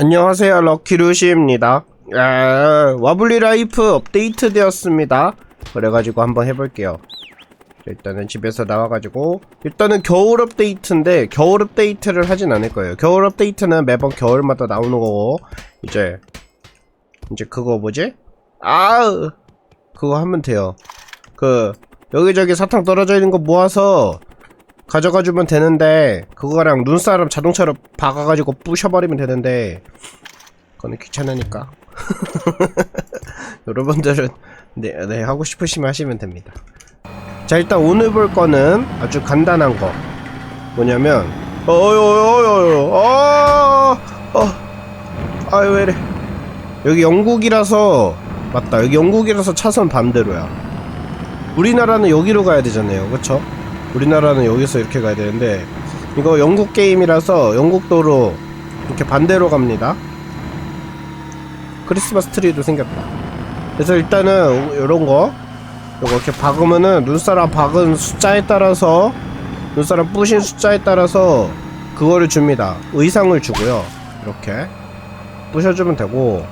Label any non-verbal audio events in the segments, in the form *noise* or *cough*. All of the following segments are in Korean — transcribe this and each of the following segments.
안녕하세요 럭키루시입니다. 아, 와블리 라이프 업데이트 되었습니다. 그래가지고 한번 해볼게요. 일단은 집에서 나와가지고 일단은 겨울 업데이트인데 겨울 업데이트를 하진 않을 거예요. 겨울 업데이트는 매번 겨울마다 나오는 거고 이제 이제 그거 뭐지? 아 그거 하면 돼요. 그 여기저기 사탕 떨어져 있는 거 모아서 가져가 주면 되는데 그거랑 눈사람 자동차로 박아가지고 부셔버리면 되는데 그거는 귀찮으니까. *laughs* 여러분들은 네, 네 하고 싶으시면 하시면 됩니다. 자 일단 오늘 볼 거는 아주 간단한 거. 뭐냐면 어어어어어 어, 어, 아유 왜래. 여기 영국이라서 맞다. 여기 영국이라서 차선 반대로야. 우리나라는 여기로 가야 되잖아요. 그쵸? 우리나라는 여기서 이렇게 가야 되는데 이거 영국 게임이라서 영국 도로 이렇게 반대로 갑니다. 크리스마스 트리도 생겼다. 그래서 일단은 이런 거 요거 이렇게 박으면은 눈사람 박은 숫자에 따라서 눈사람 부신 숫자에 따라서 그거를 줍니다. 의상을 주고요. 이렇게 부셔주면 되고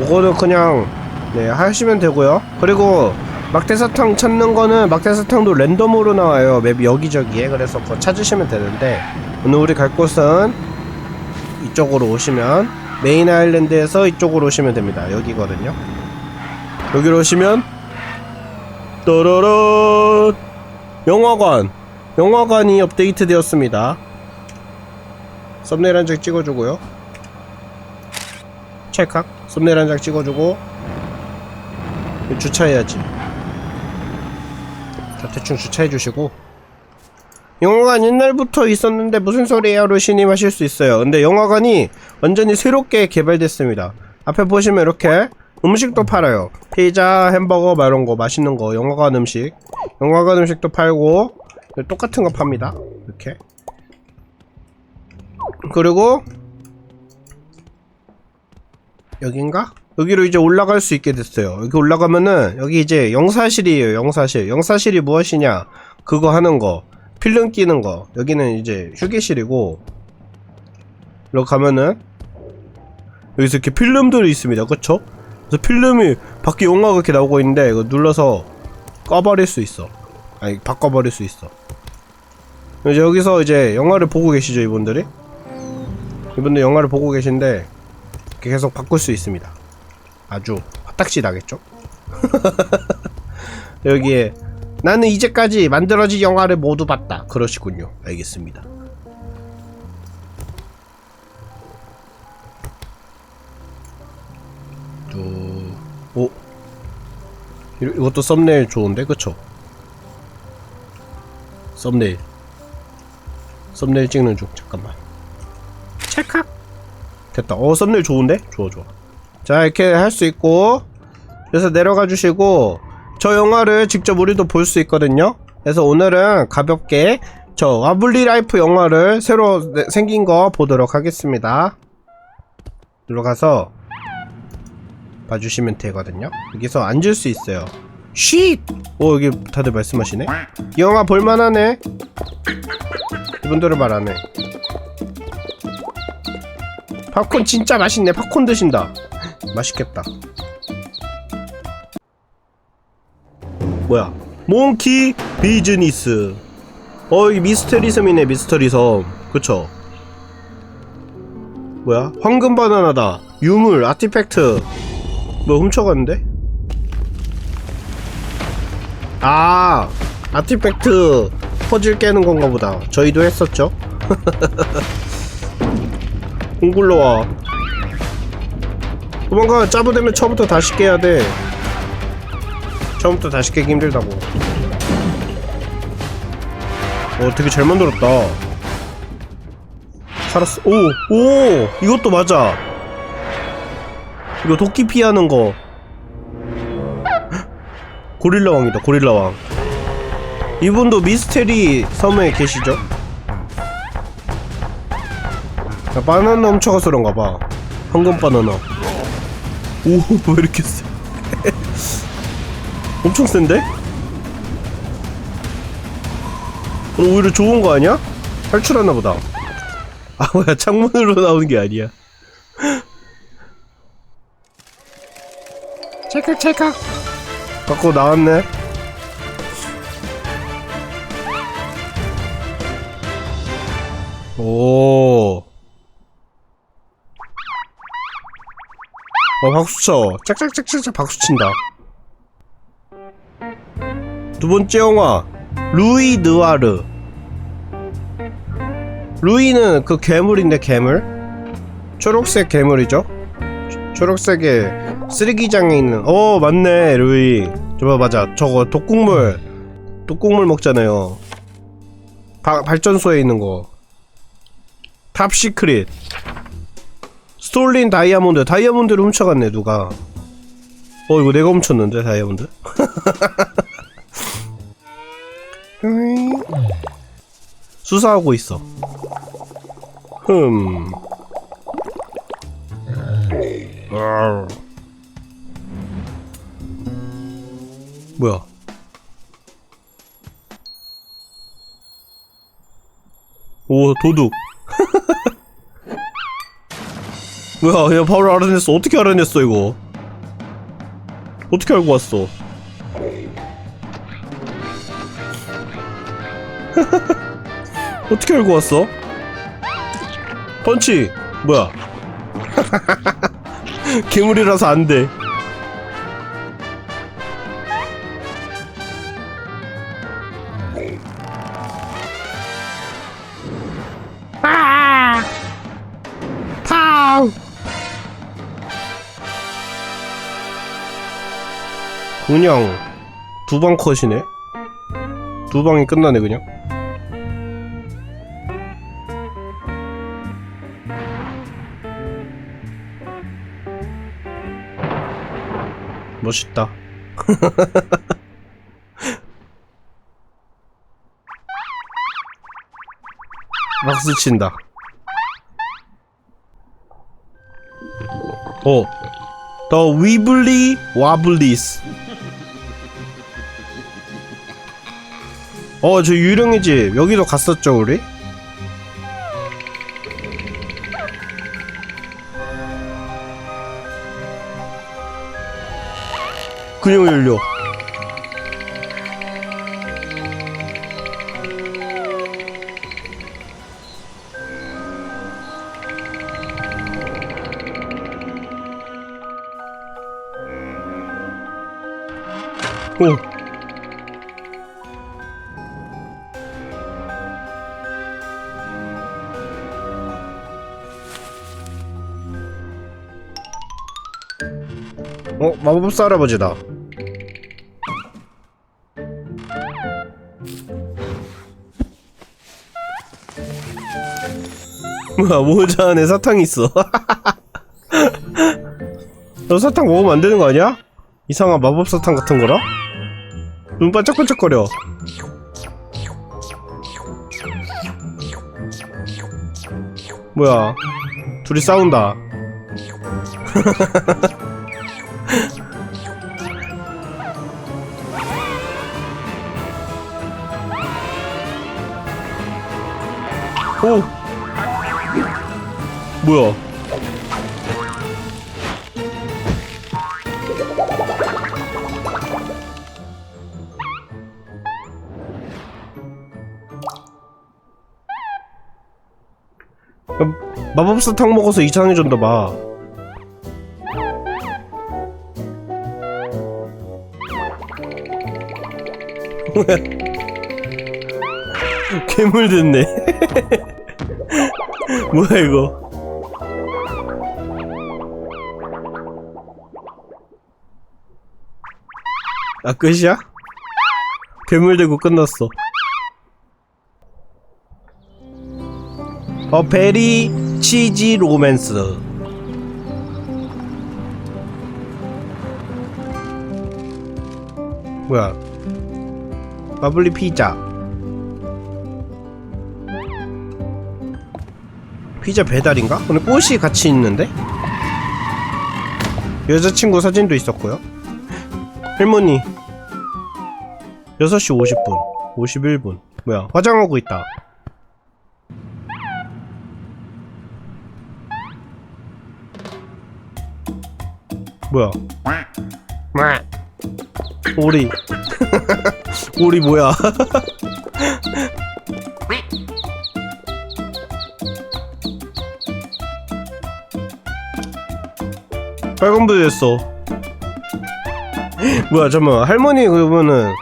요거는 그냥 네 하시면 되고요. 그리고 막대사탕 찾는 거는 막대사탕도 랜덤으로 나와요. 맵 여기저기에. 그래서 그거 찾으시면 되는데 오늘 우리 갈 곳은 이쪽으로 오시면 메인 아일랜드에서 이쪽으로 오시면 됩니다. 여기거든요. 여기로 오시면 또로로 영화관. 영화관이 업데이트 되었습니다. 썸네일 한 장 찍어주고요. 찰칵. 썸네일 한 장 찍어주고 주차해야지. 자 대충 주차해 주시고. 영화관 옛날부터 있었는데 무슨 소리예요? 루시님 하실 수 있어요. 근데 영화관이 완전히 새롭게 개발됐습니다. 앞에 보시면 이렇게 음식도 팔아요. 피자 햄버거 막 이런 거 맛있는 거 영화관 음식. 영화관 음식도 팔고 똑같은 거 팝니다. 이렇게. 그리고 여긴가? 여기로 이제 올라갈 수 있게 됐어요. 여기 올라가면은 여기 이제 영사실이에요. 영사실. 영사실이 무엇이냐? 그거 하는 거. 필름 끼는 거. 여기는 이제 휴게실이고 이렇게 가면은 여기서 이렇게 필름들이 있습니다. 그쵸? 그래서 필름이 밖에 영화가 이렇게 나오고 있는데 이거 눌러서 꺼버릴 수 있어. 아니 바꿔버릴 수 있어. 이제 여기서 이제 영화를 보고 계시죠 이분들이? 이분들 영화를 보고 계신데 계속 바꿀 수 있습니다. 아주 화딱지 나겠죠? *laughs* 여기에 나는 이제까지 만들어진 영화를 모두 봤다. 그러시군요. 알겠습니다. 또, 오, 이- 이것도 썸네일 좋은데, 그쵸? 썸네일. 썸네일 찍는 중. 잠깐만. 찰칵. 됐다. 어, 썸네일 좋은데? 좋아, 좋아. 자 이렇게 할 수 있고 그래서 내려가 주시고 저 영화를 직접 우리도 볼 수 있거든요. 그래서 오늘은 가볍게 저 와블리 라이프 영화를 새로 내- 생긴 거 보도록 하겠습니다. 들어가서 봐주시면 되거든요. 여기서 앉을 수 있어요. 쉿! 오 여기 다들 말씀하시네? 이 영화 볼만하네? 이분들은 말 안해 팝콘 진짜 맛있네. 팝콘 드신다 맛있겠다. 뭐야? 몽키 비즈니스. 어, 이 미스터리 섬이네, 미스터리 섬. 그쵸? 뭐야? 황금 바나나다. 유물, 아티팩트. 뭐 훔쳐갔는데? 아, 아티팩트 퍼즐 깨는 건가 보다. 저희도 했었죠? *laughs* 공굴러 와. 도망가. 짜부되면 처음부터 다시 깨야 돼. 처음부터 다시 깨기 힘들다고. 어 되게 잘 만들었다. 살았어. 오 오 이것도 맞아. 이거 도끼 피하는 거. *gasps* 고릴라 왕이다 고릴라 왕. 이분도 미스테리 섬에 계시죠? 야, 바나나 훔쳐가서 그런가 봐. 황금 바나나 오, 왜 *laughs* 이렇게 세? *laughs* 엄청 센데? 어, 오히려 좋은 거 아니야? 탈출하나 보다. 아, 뭐야, 창문으로 나오는 게 아니야. *laughs* 찰칵 찰칵 갖고 나왔네 오. 어, 박수 쳐. 짝짝짝짝짝 박수 친다. 두 번째 영화. 루이 느와르. 루이는 그 괴물인데, 괴물? 초록색 괴물이죠? 초- 초록색에 쓰레기장에 있는, 어, 맞네, 루이. 저거 맞아. 저거 독국물. 독국물 먹잖아요. 바, 발전소에 있는 거. 탑 시크릿. 스톨린 다이아몬드. 다이아몬드를 훔쳐갔네, 누가. 어, 이거 내가 훔쳤는데, 다이아몬드? *laughs* 수사하고 있어. 흠. 뭐야? 오, 도둑. 뭐야, 야, 바로 알아냈어. 어떻게 알아냈어, 이거? 어떻게 알고 왔어? *laughs* 어떻게 알고 왔어? 펀치! 뭐야? *laughs* 괴물이라서 안 돼. 그냥 두 방 컷이네. 두 방이 끝나네 그냥. 멋있다. *laughs* 박수 친다. 어. 더 위블리 와블리스. 어, 저 유령의 집. 여기도 갔었죠, 우리? 그냥 열려. 오. 어, 마법사 할아버지다. 뭐야, 모자 안에 사탕이 있어. *laughs* 너 사탕 먹으면 안 되는 거 아니야? 이상한 마법 사탕 같은 거라? 눈 반짝반짝거려. 뭐야, 둘이 싸운다. *laughs* 오! 뭐야? 야, 마법사탕 먹어서 이상해졌나 봐. *laughs* *laughs* 괴물 됐네. *laughs* 뭐야 이거? 아 끝이야? 괴물 되고 끝났어. 어 베리 치즈 로맨스. 뭐야? 마블리 피자. 피자 배달인가? 오늘 꽃이 같이 있는데? 여자친구 사진도 있었고요. 할머니. 6시 50분. 51분. 뭐야, 화장하고 있다. 뭐야? 오리. *laughs* 오리 뭐야? *laughs* 빨간불 됐어. 뭐야, 잠깐만. 할머니 그러면은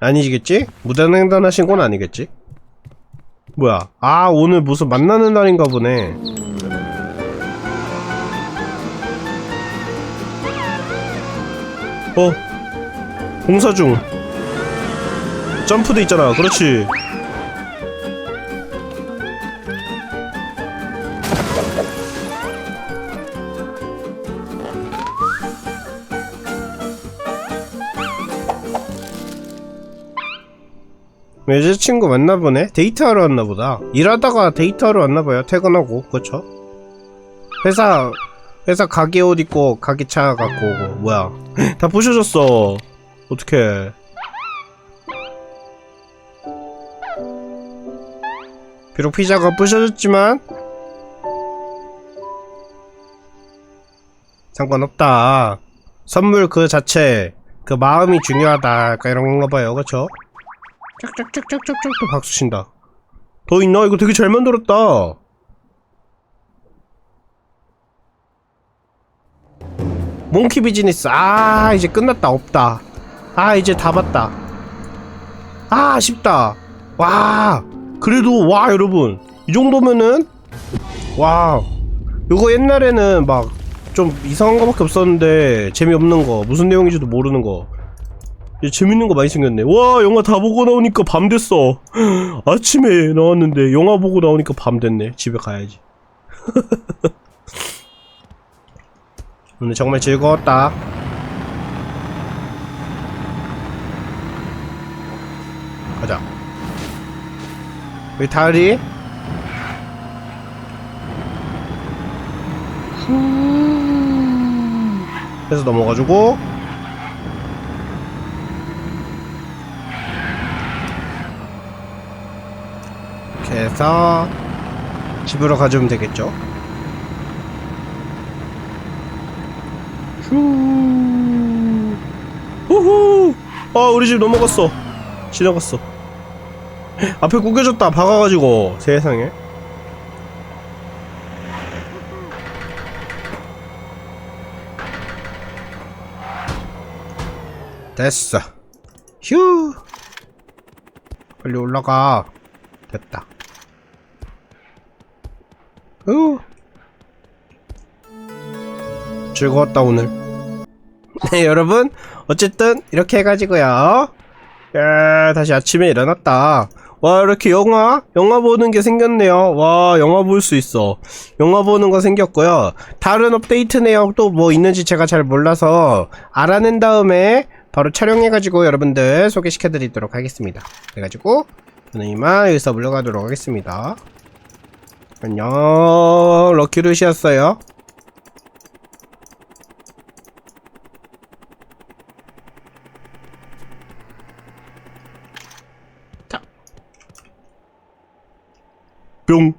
아니시겠지? 무단횡단하신 건 아니겠지? 뭐야? 아, 오늘 무슨 만나는 날인가 보네. 어 공사 중 점프도 있잖아 그렇지 여자친구 만나보네? 데이트하러 왔나보다. 일하다가 데이트하러 왔나봐요 퇴근하고. 그쵸? 회사 회사 가게 옷 입고 가게 차 갖고 오고. 뭐야? *laughs* 다 부셔졌어. 어떡해. 비록 피자가 부셔졌지만. 상관없다. 선물 그 자체 그 마음이 중요하다. 약간 이런 건가 봐요. 그쵸? 짝짝짝짝짝짝 또 박수 친다 더 있나? 이거 되게 잘 만들었다 몽키 비즈니스. 아 이제 끝났다. 없다. 아 이제 다 봤다. 아 아쉽다. 와 그래도 와 여러분. 이 정도면은 와 요거 옛날에는 막 좀 이상한 거밖에 없었는데 재미없는 거 무슨 내용인지도 모르는 거 재밌는 거 많이 생겼네 와 영화 다 보고 나오니까 밤 됐어 *gasps* 아침에 나왔는데 영화 보고 나오니까 밤 됐네 집에 가야지 *laughs* 오늘 정말 즐거웠다. 가자. 여기 다리. 해서 넘어가지고 해서 집으로 가져오면 되겠죠? 후. 후후. 아, 우리 집 넘어갔어. 지나갔어. 앞에 구겨졌다. 박아가지고 세상에. 됐어. 휴. 빨리 올라가. 됐다. 후. 즐거웠다 오늘. *laughs* 네 여러분. 어쨌든 이렇게 해가지고요. 야 다시 아침에 일어났다. 와 이렇게 영화 영화 보는 게 생겼네요. 와 영화 볼 수 있어. 영화 보는 거 생겼고요. 다른 업데이트 내용 또뭐 있는지 제가 잘 몰라서 알아낸 다음에 바로 촬영해가지고 여러분들 소개시켜 드리도록 하겠습니다. 그래가지고 저는 이만 여기서 물러가도록 하겠습니다 안녕 럭키루시였어요. 뿅